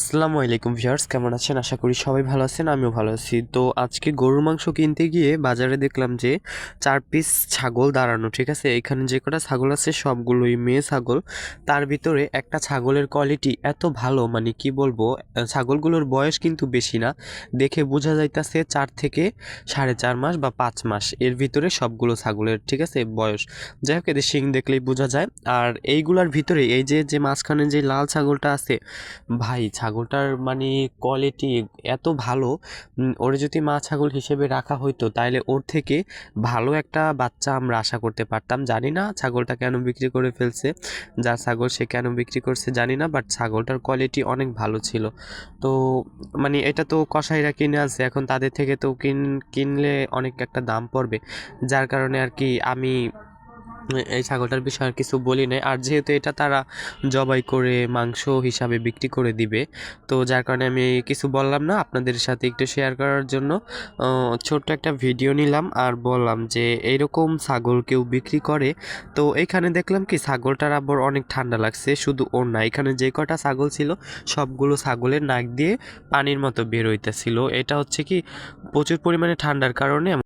আসসালামু আলাইকুম ভিউয়ার্স, কেমন আছেন? আশা করি সবাই ভালো আছেন, আমিও ভালো আছি। তো আজকে গরুর মাংস কিনতে গিয়ে বাজারে দেখলাম যে চার পিস ছাগল দাঁড়ানো, ঠিক আছে? এখানে যে কটা ছাগল আছে সবগুলোই মেয়ে ছাগল। তার ভিতরে একটা ছাগলের কোয়ালিটি এত ভালো মানে কি বলব ছাগলগুলোর বয়স কিন্তু বেশি না। দেখে বোঝা যাইতাছে চার থেকে সাড়ে চার মাস বা পাঁচ মাস। এর ভিতরে সবগুলো ছাগলের, ঠিক আছে, বয়স। যাই হোক, এদের শিং দেখলেই বোঝা যায়। আর এইগুলার ভিতরে এই যে যে মাঝখানে যে লাল ছাগলটা আছে, ভাই ছাগলটার মানে কোয়ালিটি এত ভালো ওরে যদি মা ছাগল হিসেবে রাখা হইতো তাহলে ওর থেকে ভালো একটা বাচ্চা আমরা আশা করতে পারতাম। জানি না ছাগলটা কেন বিক্রি করে ফেলছে, যা ছাগল সে কেন বিক্রি করছে জানি না বাট ছাগলটার কোয়ালিটি অনেক ভালো ছিল। তো মানে এটা তো কসাইরা কিনে আছে এখন তাদের থেকে তো কিন, কিনলে অনেক একটা দাম পড়বে। যার কারণে আর কি আমি এই ছাগলটার বিষয়ে আর কিছু বলি নাই। আর যেহেতু এটা তারা জবাই করে মাংস হিসাবে বিক্রি করে দিবে, তো যার কারণে আমি কিছু বললাম না। আপনাদের সাথে একটু শেয়ার করার জন্য ছোট্ট একটা ভিডিও নিলাম আর বললাম যে এইরকম ছাগল কেউ বিক্রি করে, তো এখানে দেখলাম কি ছাগলটার আবার অনেক ঠান্ডা লাগছে, শুধু ওর না। এখানে যে কটা ছাগল ছিল, সবগুলো ছাগলের নাক দিয়ে পানির মতো বের হইতেছিল। এটা হচ্ছে কি প্রচুর পরিমাণে ঠান্ডার কারণে